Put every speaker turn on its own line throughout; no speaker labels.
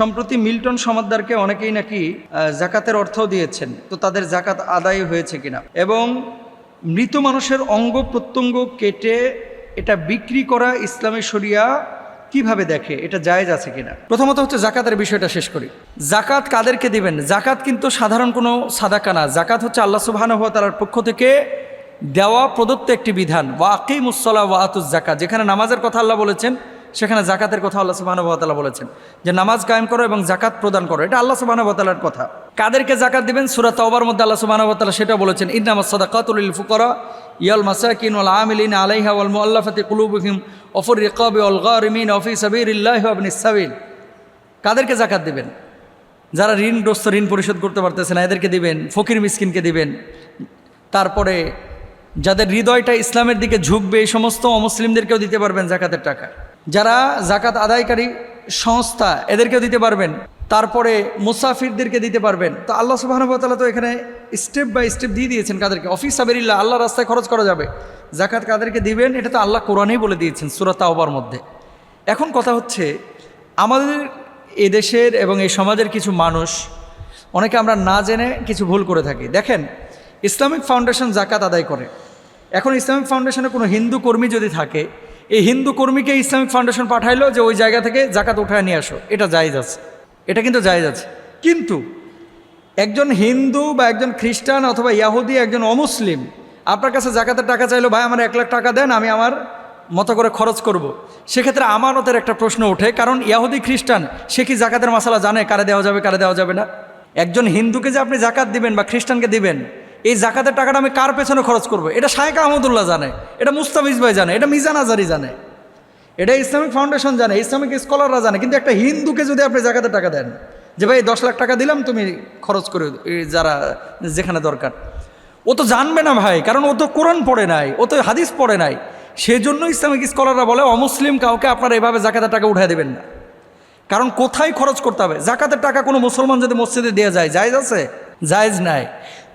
সম্প্রতি মিল্টন সমাদ্দারকে অনেকেই নাকি জাকাতের অর্থ দিয়েছেন। তো তাদের জাকাত আদায় হয়েছে কিনা? এবং মৃত মানুষের অঙ্গ প্রত্যঙ্গ কেটে এটা বিক্রি করা ইসলামী শরিয়া কীভাবে দেখে? এটা জায়েজ আছে কিনা? প্রথমত হচ্ছে জাকাতের বিষয়টা শেষ করি। জাকাত কাদেরকে দিবেন? জাকাত কিন্তু সাধারণ কোনো সাদাকা না। জাকাত হচ্ছে আল্লাহ সুবহানাহু ওয়া তাআলার পক্ষ থেকে দেওয়া প্রদত্ত একটি বিধান। ওয়া আকিমুসসালা ওয়া আতুজ জাকাত যেখানে নামাজের কথা আল্লাহ বলেছেন সেখানে জাকাতের কথা আল্লাহ সুবহানাহু ওয়া বলেছেন যে নামাজ কায়েম করো এবং জাকাত প্রদান করো। এটা আল্লাহ সুবহানাহু ওয়া কথা। কাদেরকে জাকাত দিবেন? সূরা তাওবার মধ্যে আল্লাহ তাআলা সেটা বলেছেন, ইন্নামাস সাদাকাতুল ফুকারা ইয়াল মাসাকিন ওয়াল আমিলিন আলাইহা ওয়াল মুআল্লাফাতি কুলুবুহিম ওয়া ফির রিকাবি ওয়াল গারিমিন ওয়া ফি সাবিলিল্লাহি ওয়া ইবনিস সাবিল। কাদেরকে জাকাত দিবেন? যারা ঋণগ্রস্ত ঋণ পরিশোধ করতে পারতেছে না, এদেরকে দিবেন? ফকির মিসকিনকে দিবেন? তারপরে যাদের হৃদয়টা ইসলামের দিকে ঝুঁকবে, এই সমস্ত অমুসলিমদেরকেও দিতে পারবেন জাকাতের টাকা। যারা জাকাত আদায়কারী সংস্থা এদেরকেও দিতে পারবেন, তারপরে মুসাফিরদেরকে দিতে পারবেন। তো আল্লাহ সুবাহানুবতালা তো এখানে স্টেপ বাই স্টেপ দিয়ে দিয়েছেন কাদেরকে। অফিস সাবেরিল্লা আল্লাহ রাস্তায় খরচ করা যাবে। জাকাত কাদেরকে দিবেন, এটা তো আল্লাহ কোরআনেই বলে দিয়েছেন সুরাত আওবার মধ্যে। এখন কথা হচ্ছে, আমাদের এদেশের এবং এই সমাজের কিছু মানুষ, অনেকে আমরা না জেনে কিছু ভুল করে থাকি। দেখেন, ইসলামিক ফাউন্ডেশন জাকাত আদায় করে। এখন ইসলামিক ফাউন্ডেশনে কোনো হিন্দু কর্মী যদি থাকে এই হিন্দু কর্মীকে ইসলামিক ফাউন্ডেশন পাঠাইলো যে ওই জায়গা থেকে জাকাত উঠায় নিয়ে আসো। এটা জায়েজ আছে। এটা কিন্তু জায়েজ আছে। কিন্তু একজন হিন্দু বা একজন খ্রিস্টান অথবা ইয়াহুদি, একজন অমুসলিম, আপনার কাছে জাকাতের টাকা চাইলো, ভাই, আমার এক লাখ টাকা দেন, আমি আমার মতো করে খরচ করব। সেক্ষেত্রে আমানতের একটা প্রশ্ন ওঠে, কারণ ইয়াহুদি, খ্রিস্টান, সে কি জাকাতের মশালা জানে কারে দেওয়া যাবে, কারে দেওয়া যাবে না? একজন হিন্দুকে যে আপনি জাকাত দিবেন বা খ্রিস্টানকে দিবেন এই জাকাতের টাকাটা আমি কার পেছনে খরচ করব। এটা শায়েক আহমদুল্লাহ জানে, এটা মুস্তাফিজ ভাই জানে, এটা মিজান আজারি জানে, এটা ইসলামিক ফাউন্ডেশন জানে, ইসলামিক স্কলাররা জানে, কিন্তু একটা হিন্দুকে যদি আপনি জাকাতের টাকা দেন, যে ভাই, দশ লাখ টাকা দিলাম, তুমি খরচ করে যারা যেখানে দরকার। ও তো জানবে না ভাই, কারণ ও তো কোরআন পড়ে নাই, ও তো হাদিস পড়ে নাই। সেই জন্য ইসলামিক স্কলাররা বলে, অমুসলিম কাউকে আপনারা এভাবে জাকাতের টাকা উঠায় দেবেন না। কারণ কোথায় খরচ করতে হবে? জাকাতের টাকা কোনো মুসলমান যদি মসজিদে দেওয়া যায়, জায়েজ আছে? জায়েজ নাই।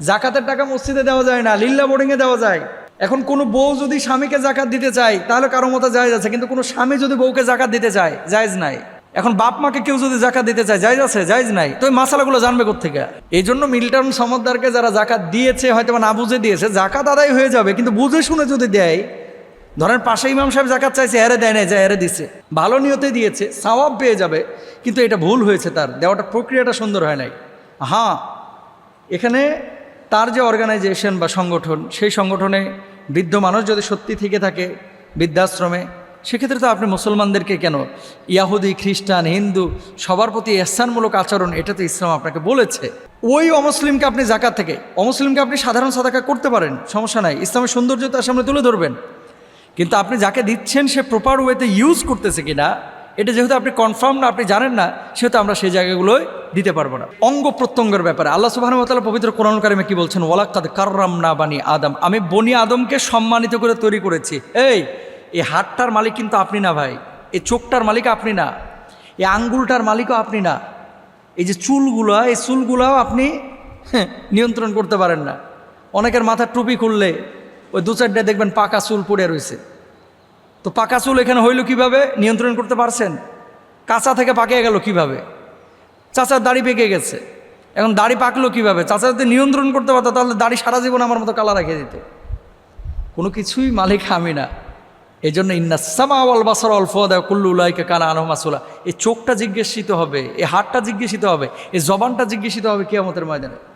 জাকাতের টাকা মসজিদে দেওয়া যায় না, লিল্লা বোর্ডিংয়ে দেওয়া যায়। এখন কোনো বউ যদি স্বামীকে জাকাত দিতে চায়, তাহলে কারও মতো জায়েজ আছে, কিন্তু কোনো স্বামী যদি বউকে জাকাত দিতে চায়, জায়েজ নাই। এখন বাপ মাকে কেউ যদি জাকাত দিতে চায়, জায়জ আছে, জায়েজ নাই। তো এই মাসালাগুলো জানবে কোথেকে এই জন্য মিল্টন সমদ্দারকে যারা জাকাত দিয়েছে হয়তো না বুঝে দিয়েছে, জাকাত আদায় হয়ে যাবে, কিন্তু বুঝে শুনে যদি দেয়, ধরেন পাশে ইমাম সাহেব জাকাত চাইছে, এরে দেয় নাই, যা এরে দিছে। ভালো নিয়তে দিয়েছে, সওয়াব পেয়ে যাবে, কিন্তু এটা ভুল হয়েছে তার, দেওয়াটা, প্রক্রিয়াটা সুন্দর হয় নাই। হ্যাঁ এখানে তার যে অর্গানাইজেশন বা সংগঠন, সেই সংগঠনে বৃদ্ধ মানুষ যদি সত্যি থেকে থাকে বৃদ্ধাশ্রমে, সেক্ষেত্রে তো আপনি মুসলমানদেরকে কেন? ইয়াহুদি, খ্রিস্টান, হিন্দু, সবার প্রতি এহসানমূলক আচরণ এটা তো ইসলাম আপনাকে বলেছে। ওই অমুসলিমকে আপনি জাকাত থেকে, অমুসলিমকে আপনি সাধারণ সাদাকা করতে পারেন, সমস্যা নাই, ইসলামের সৌন্দর্য তার সামনে তুলে ধরবেন। কিন্তু আপনি যাকে দিচ্ছেন, সে প্রপার ওয়েতে ইউজ করতেছে কিনা এটা যেহেতু আপনি কনফার্ম না, আপনি জানেন না, সেহেতু আমরা সেই জায়গাগুলোয় দিতে পারব না। অঙ্গ প্রত্যঙ্গের ব্যাপারে, আল্লাহ সুবাহানুতালা পবিত্র কোরআন কারিমে কি বলছেন? ওয়ালাক্কাদ কার্রাম না বানি আদম। আমি বনি আদমকে সম্মানিত করে তৈরি করেছি। এই এই হাতটার মালিক কিন্তু আপনি না ভাই। এই চোখটার মালিক আপনি না। এই আঙ্গুলটার মালিকও আপনি না। এই যে চুলগুলো, এই চুলগুলোও আপনি নিয়ন্ত্রণ করতে পারেন না। অনেকের মাথার টুপি খুললে ওই দু চারটে দেখবেন পাকা চুল পড়ে রয়েছে। তো পাকা চুল এখানে হইল কীভাবে? নিয়ন্ত্রণ করতে পারছেন? কাঁচা থেকে পাকিয়ে গেল কীভাবে? চাচার দাড়ি পেকে গেছে। এখন দাড়ি পাকলো কীভাবে? চাচা যদি নিয়ন্ত্রণ করতে পারতো, তাহলে দাড়ি সারা জীবন আমার মতো কালা রেখে দিত। কোনো কিছুই মালিক আমি না। এই জন্য ইন্নাসামা আল বাসর অল্ফদা কুল্লুলাইকে কানা আনহমাসুলা এই চোখটা জিজ্ঞাসিত হবে, এই হাতটা জিজ্ঞাসিত হবে, এই জবানটা জিজ্ঞাসিত হবে কেয়ামতের ময়দানে।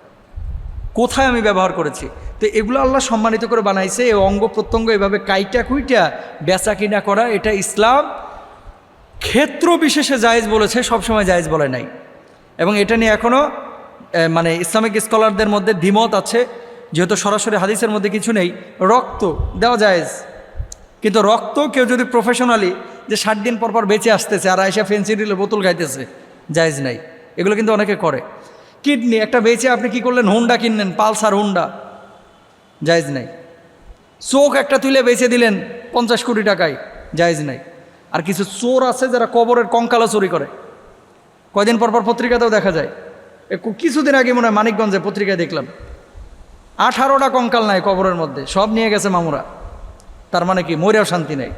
কোথায় আমি ব্যবহার করেছি? তো এগুলো আল্লাহ সম্মানিত করে বানাইছে এই অঙ্গ প্রত্যঙ্গ এভাবে কাইটা কুইটা বেচা কিনা করা, এটা ইসলাম ক্ষেত্র বিশেষে জায়েজ বলেছে, সবসময় জায়েজ বলে নাই। এবং এটা নিয়ে এখনও মানে ইসলামিক স্কলারদের মধ্যে দ্বিমত আছে, যেহেতু সরাসরি হাদিসের মধ্যে কিছু নেই। রক্ত দেওয়া জায়েজ। কিন্তু রক্ত কেউ যদি প্রফেশনালি যে ষাট দিন পর পর বেঁচে আসতেছে আর আয়সা ফেন্সিডিলের বোতল খাইতেছে, জায়েজ নাই। এগুলো কিন্তু অনেকে করে। কিডনি, একটা বেচে আপনি কি করলেন? হুন্ডা কিনলেন, পালসার হুন্ডা। জায়জ নাই। চোখ একটা তুলে বেচে দিলেন পঞ্চাশ কোটি টাকায়, জায়েজ নাই। আর কিছু চোর আছে যারা কবরের কঙ্কালা চুরি করে। কয়দিন পর পর পত্রিকাতেও দেখা যায়। কিছুদিন আগে মনে হয় মানিকগঞ্জে পত্রিকায় দেখলাম। আঠারোটা কঙ্কাল নাই কবরের মধ্যে, সব নিয়ে গেছে মামুরা। তার মানে কি? মরেও শান্তি নাই।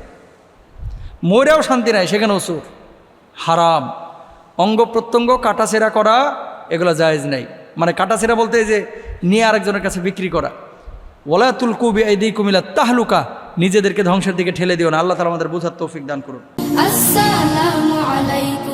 মরেও শান্তি নাই, সেখানেও চোর। হারাম। অঙ্গ প্রত্যঙ্গ কাটাছেড়া করা এগুলো জায়েজ নাই। মানে কাটাছেরা বলতে যে নিয়ে আরেকজনের কাছে বিক্রি করা। ওলা তুলকুবি এই দিই কুমিলা তাহলুকা, নিজেদেরকে ধ্বংসের দিকে ঠেলে দিও না। আল্লাহ তালা আমাদের বোঝার তৌফিক দান করুন।
আসসালামু আলাইকুম।